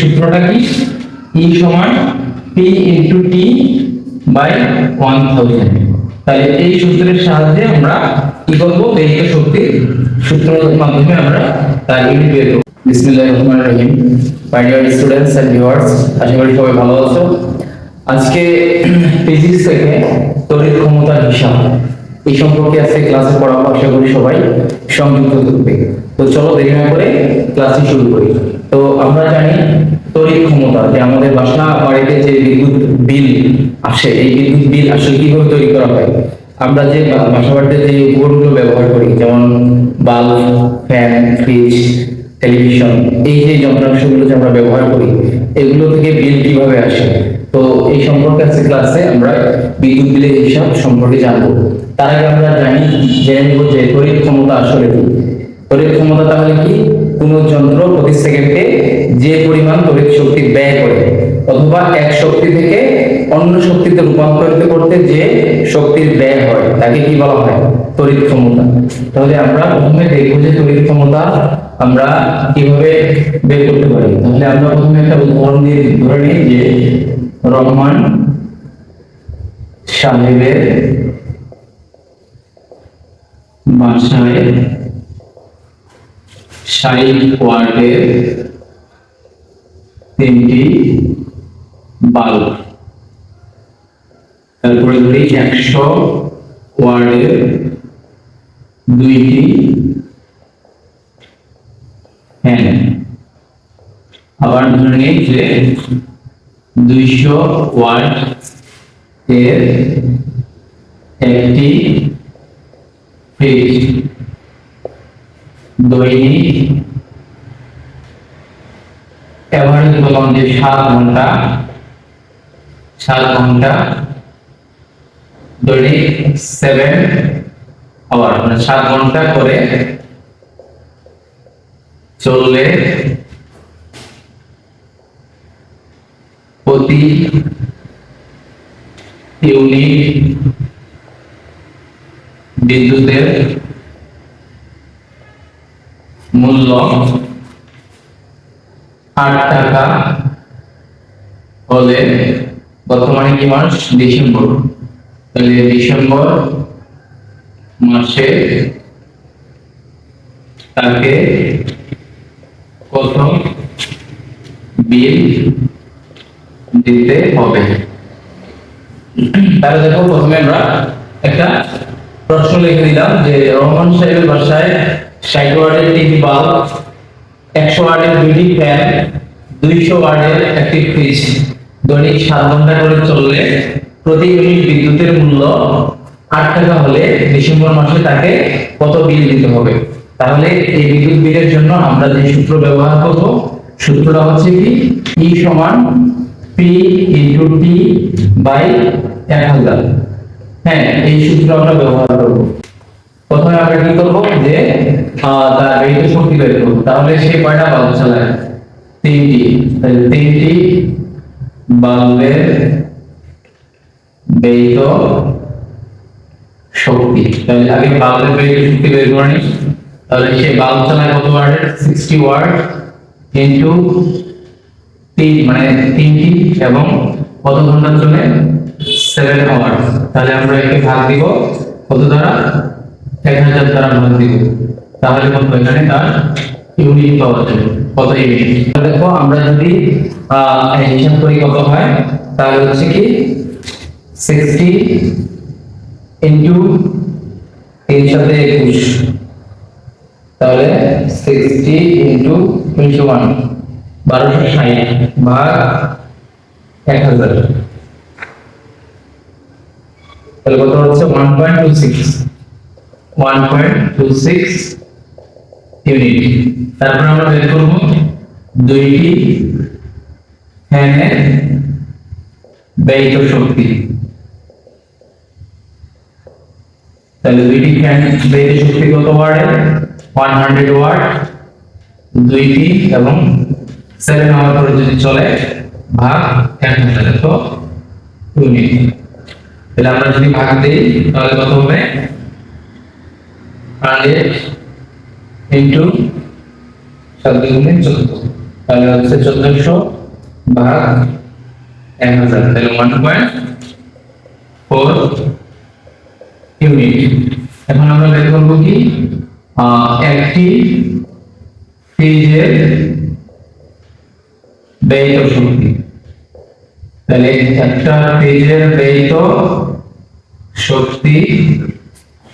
সূত্রটা কি? ই সমান P into T by one thousand তাহলে এই সূত্রের সাহায্যে আমরা কি করব? দৈহিক শক্তির সূত্রের মাধ্যমে আমরা তার ইউনিট বের করব। বিসমিল্লাহির রহমানির রহিম। My dear students and viewers আশা করি সবাই ভালো আছো। আজকে ফিজিক্স থেকে তড়িৎ ক্ষমতার হিসাব। এই সম্পর্কে আজকে ক্লাসে পড়াবো আশা করি সবাই সংযুক্ত থাকবে। তো চলো দেরি না করে ক্লাসটি শুরু করি। আমরা জানি তড়িৎ ক্ষমতা যে আমাদের বাসা বাড়িতে যে বিদ্যুৎ বিল আসে, এই বিদ্যুৎ বিল আসলে কীভাবে তৈরি করা হয়? আমরা যে বাসা বাড়িতে যে উপকরণগুলো ব্যবহার করি, যেমন বাল্ব, ফ্যান, ফ্রিজ, টেলিভিশন, এই যে যন্ত্রাংশগুলো যে আমরা ব্যবহার করি, এগুলো থেকে বিল কীভাবে আসে? তো এই সম্পর্কে আজকে ক্লাসে আমরা বিদ্যুৎ বিলের হিসাব সম্পর্কে জানব। তার আগে আমরা জানি, জেনে নেব যে তড়িৎ ক্ষমতা আসলে কি। তড়িৎ ক্ষমতা তাহলে কি? কোন যন্ত্র প্রতি সেকেন্ডে যে পরিমাণ তড়িৎ শক্তি ব্যয় করে, অথবা এক শক্তি থেকে অন্য শক্তিতে রূপান্তরিত করতে যে শক্তির ব্যয় হয়, তাকে কি বলা হয়? তড়িৎ ক্ষমতা। তাহলে আমরা প্রথমে দেখব যে তড়িৎ ক্ষমতা আমরা কীভাবে বের করতে পারি। তাহলে আমরা প্রথমে একটা উদাহরণ দিয়ে ধরে নিই যে রহমান সাহেবের বাসায় ষাট ওয়ার্ডের তিনটি বাল্ব। তারপরে ধরি একশো ওয়ার্ডের দুইটি ফ্যান আবার ধরে নিই যে দুইশো ওয়াট এর একটি ফ্রিজ দৈনিক এভারেজ বললাম যে সাত ঘণ্টা সাত ঘণ্টা দৈনিক সেভেন আওয়ার মানে সাত ঘণ্টা করে চললে প্রতি ইউনিট বিদ্যুতের মূল্য আট টাকা হলে বর্তমানে কি মাস? ডিসেম্বর। তাহলে ডিসেম্বর মাসে তাকে কত বিল দিতে হবে। তাহলে দেখো প্রথমে আমরা একটা প্রশ্ন লিখে দিলাম যে রহমান সাহেবের বাসায় ষাট ওয়ার্ডের তিনটি বাল্ব, একশো ওয়ার্ডের দুইটি ফ্যান, দুইশো ওয়ার্ডের একটি ফ্রিজ। দৈনিক সাত ঘণ্টা করে চললে প্রতি ইউনিট বিদ্যুতের মূল্য আট টাকা হলে ডিসেম্বর মাসে তাকে কত বিল দিতে হবে? তাহলে এই বিদ্যুৎ বিলের জন্য আমরা যে সূত্র ব্যবহার করব, সূত্রটা হচ্ছে কি? ই সমান পি ইন্টু টি বাই এক হাজার। হ্যাঁ এই সূত্র আমরা ব্যবহার করব। প্রথমে আমরা কি করব? যে তার ব্যয়িত শক্তি বের করব। তাহলে সে কয়টা বাল্ব চালায়? তিনটি। তাহলে তিনটি বাল্বের ব্যয়িত শক্তি। তাহলে আগে বাল্বের ব্যয়িত শক্তি বের করে নিই। তাহলে সে বাল্ব চালায় কত ওয়াটের সিক্সটি ওয়াট ইন্টু তিন মানে তিনটি এবং কত ঘণ্টার চলে সেভেন আওয়ার তাহলে আমরা একে ভাগ দিব। কত দ্বারা? এক হাজার দ্বারা ভাগ দিব তাহলে কত এখানে তার ইউনিট পাওয়া যাবে কত ইউনিট দেখো আমরা যদি আহ, হিসাব করি কত হয় তাহলে হচ্ছে কি সিক্সটি ইন্টু তিন সাথে একুশ তাহলে সিক্সটি ইন্টু টোয়েন্টি ওয়ান বারোশো ষাট ভাগ এক হাজার তাহলে কত হচ্ছে one point two six one point two six unit তারপর আমরা বের করব দুইটি ফ্যানের ব্যয়িত শক্তি। তাহলে দুইটি ফ্যান ব্যয়িত শক্তি কত ওয়াটের ওয়ান হান্ড্রেড ওয়াট দুইটি এবং সেভেন আওয়ার করে যদি চলে, ভাগ এক হাজার, তো ইউনিট তাহলে আমরা যদি ভাগ দিই, তাহলে কত হবে? হান্ড্রেড ইন্টু সাত দুগুণে চোদ্দ। তাহলে হচ্ছে চোদ্দশো ভাগ এক হাজার। তাহলে ওয়ান পয়েন্ট ফোর ইউনিট এখন আমরা বের করব কি? একটি ফ্রিজের ব্যয়িত শক্তি। তাহলে একটা ফ্রিজের ব্যয়িত শক্তি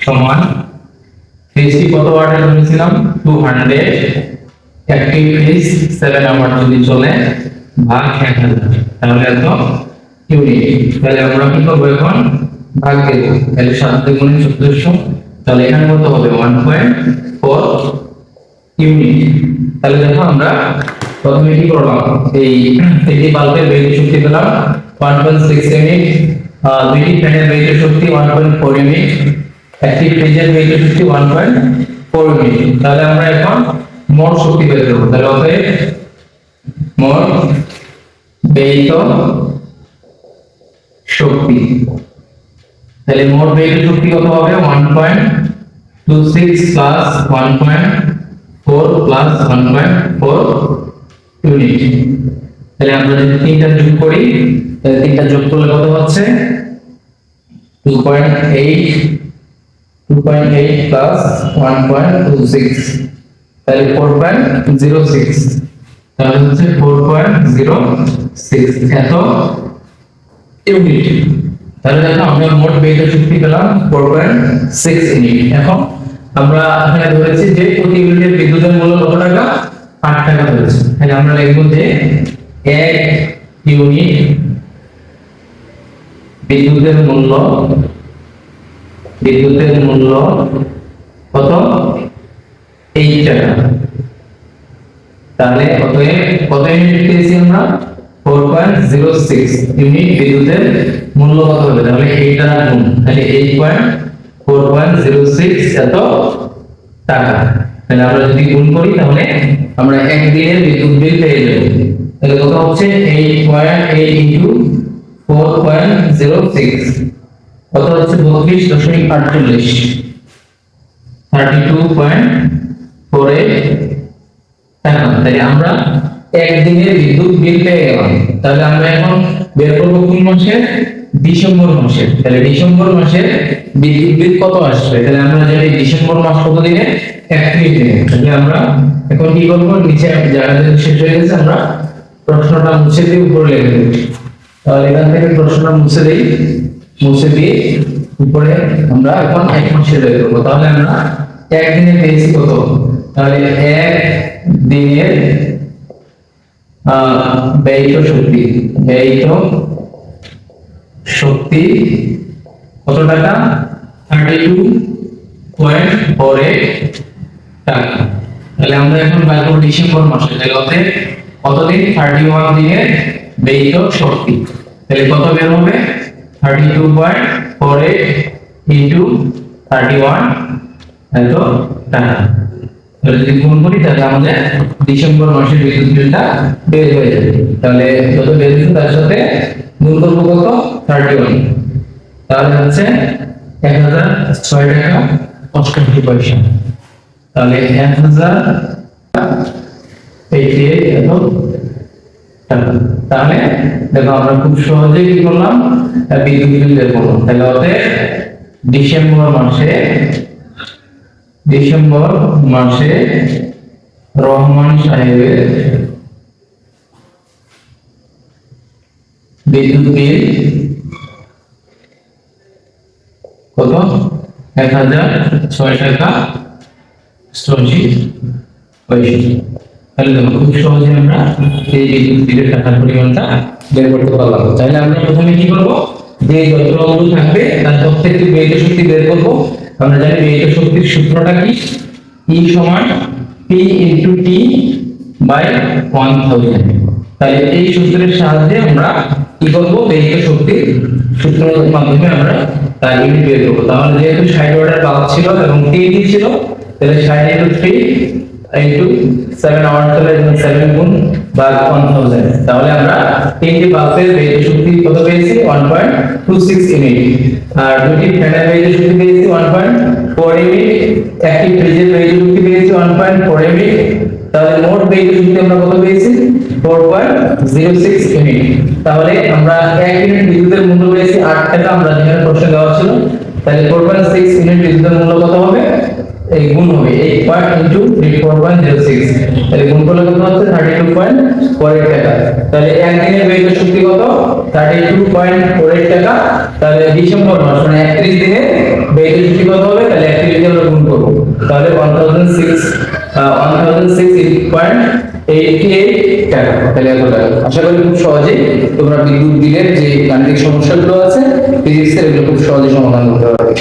সমান ফ্রিজটি কত ওয়াটের ধরেছিলাম টু হান্ড্রেড একটি ফ্রিজ সেভেন আওয়ার যদি চলে, ভাগ এক হাজার। তাহলে এত ইউনিট তাহলে আমরা কি করব এখন? ভাগ দেবো তাহলে সাত দুগুণে চোদ্দশো। তাহলে এখানে কত হবে? ওয়ান পয়েন্ট ফোর ইউনিট তাহলে দেখো আমরা প্রথমে কি করলাম? এই একটি বাল্বের বেগ শক্তি পেলাম। ওয়ান পয়েন্ট সিক্স ইউনিট দুইটি ফ্যানের বেগ শক্তি ওয়ান পয়েন্ট ফোর ইউনিট একটি ফ্রিজের বেগ শক্তি ওয়ান পয়েন্ট ফোর ইউনিট তাহলে আমরা এখন মোট শক্তি বের করব। তাহলে অতএব মোট ব্যয়িত শক্তি। তাহলে মোট ব্যয়িত শক্তি কত হবে? One point two six plus one point four plus one point four unit তাহলে আমরা যদি তিনটা যোগ করি, তাহলে তিনটা যোগ করলে কত হচ্ছে? Two point eight two point eight plus one point six তাহলে ফোর পয়েন্ট জিরো সিক্স তাহলে হচ্ছে ফোর পয়েন্ট জিরো সিক্স এত ইউনিট তাহলে দেখো আমরা মোট ব্যয়িত শক্তি পেলাম ফোর পয়েন্ট সিক্স ইউনিট এখন আমরা এখানে ধরেছি যে প্রতি ইউনিটের বিদ্যুতের মূল্য কত টাকা? আট টাকা ধরেছি। তাহলে আমরা লিখব যে এক ইউনিট বিদ্যুতের মূল্য বিদ্যুতের মূল্য কত? এই টাকা। তাহলে অতএব কত ইউনিট পেয়েছি আমরা? Four point zero six unit বিদ্যুতের মূল্য কত হবে? তাহলে এইটা গুণ। তাহলে eight point four point zero six এত টাকা। তাহলে আমরা যদি গুণ করি, তাহলে আমরা একদিনের বিদ্যুৎ বিল পেয়ে যাব। তাহলে কত হচ্ছে? Eight point eight into four point zero six কত হচ্ছে? বত্রিশ দশমিক আটচল্লিশ। থার্টি টু পয়েন্ট ফোর তাই আমরা একদিনের বিদ্যুৎ বিল পেয়ে গেলাম। তাহলে আমরা এখন বের করব কোন মাসের ডিসেম্বর মাসের তাহলে ডিসেম্বর মাসের বিদ্যুৎ বিল কত আসবে? তাহলে আমরা জানি ডিসেম্বর মাস কত দিনে? একত্রিশ দিনে। তাহলে আমরা এখন কি করব? নিচে যেহেতু শেষ হয়ে গেছে, আমরা প্রশ্নটা মুছে দিয়ে উপরে লিখে দেবো। তাহলে এখান থেকে প্রশ্নটা মুছে দিই। মুছে দিয়ে উপরে আমরা এখন এক মাসের বের করব। তাহলে আমরা একদিনে পেয়েছি কত? তাহলে এক দিনের ব্যয়িত শক্তি ব্যয়িত শক্তি কত টাকা? থার্টি টু পয়েন্ট ফোর টাকা। তাহলে আমরা এখন বের করব ডিসেম্বর মাসে। তাহলে অতএব কতদিন? থার্টি ওয়ান দিনের ব্যয়িত শক্তি তাহলে কত বের হবে? Thirty two point four eight into thirty one এত টাকা। তাহলে যদি গুণ করি, তাহলে আমাদের ডিসেম্বর মাসের বিদ্যুৎ বিলটা বের হয়ে যাবে। তাহলে যত বের হয়েছে, তার সাথে গুণ করব কত? থার্টি ওয়ান তাহলে হচ্ছে এক হাজার ছয় টাকা অষ্টআশি পয়সা। তাহলে এক হাজার এইটি এইট এত টাকা তাহলে দেখো আমরা খুব সহজে কি করলাম? বিদ্যুৎ বিল বের করলাম। তাহলে অতএব ডিসেম্বর মাসে ডিসেম্বর মাসে রহমান সাহেবের বিদ্যুৎ বিল কত? এক হাজার ছয় টাকা পয়সা তাহলে খুব সহজে আমরা এই বের করতে পারলাম। তাহলে আমরা প্রথমে কি করব? যে যন্ত্রগুলো থাকবে, তার শক্তি বের করব। আমরা সূত্রটা কি? E সমান 1000 তাহলে এই সূত্রের সাহায্যে আমরা কি করব? ব্যয়িত শক্তির সূত্রের মাধ্যমে আমরা তার ইউনিট বের করব। তাহলে যেহেতু 60 ওয়াটের বাল্ব ছিল এবং টিভি ছিল তাহলে 60 ইনটু 3 ইনটু 7 আওয়ার তাহলে 7 গুণ ভাগ 1000 তাহলে আমরা তিনটি বাল্বের ব্যয়িত শক্তি কত পেয়েছি? 1.26 ইউনিট আর দুটি ফ্যানের ব্যয়িত শক্তি পেয়েছি 1.4 ইউনিট একটি ফ্রিজের ব্যয়িত শক্তি পেয়েছি 1.4 ইউনিট তাহলে মোট ব্যয় শক্তি আমরা কত পেয়েছি? 4.06 ইউনিট তাহলে আমরা 1 ইউনিট বিদ্যুতের মূল্য পেয়েছি 8 টাকা। আমরা যেখানে প্রশ্ন দেওয়া ছিল, তাহলে 4.6 ইউনিট বিদ্যুতের মূল্য কত হবে? এই গুণ হবে 8 পয়েন্ট ইনটু 4.06 তাহলে গুণ করলে কত হচ্ছে? 32.48 টাকা। তাহলে এক দিনের ব্যয় শক্তি কত? 32.48 টাকা। তাহলে ডিসেম্বর মাস মানে 31 দিনে ব্যয় শক্তি কত হবে? তাহলে 31 দিয়ে আমরা গুণ করব। তাহলে 1006 1006.88 টাকা। তাহলে এত টাকা। আশা করি খুব সহজেই তোমরা বিদ্যুৎ বিলের যে গাণিতিক সমস্যাগুলো আছে ফিজিক্সের এগুলো খুব সহজে সমাধান করতে পারবে।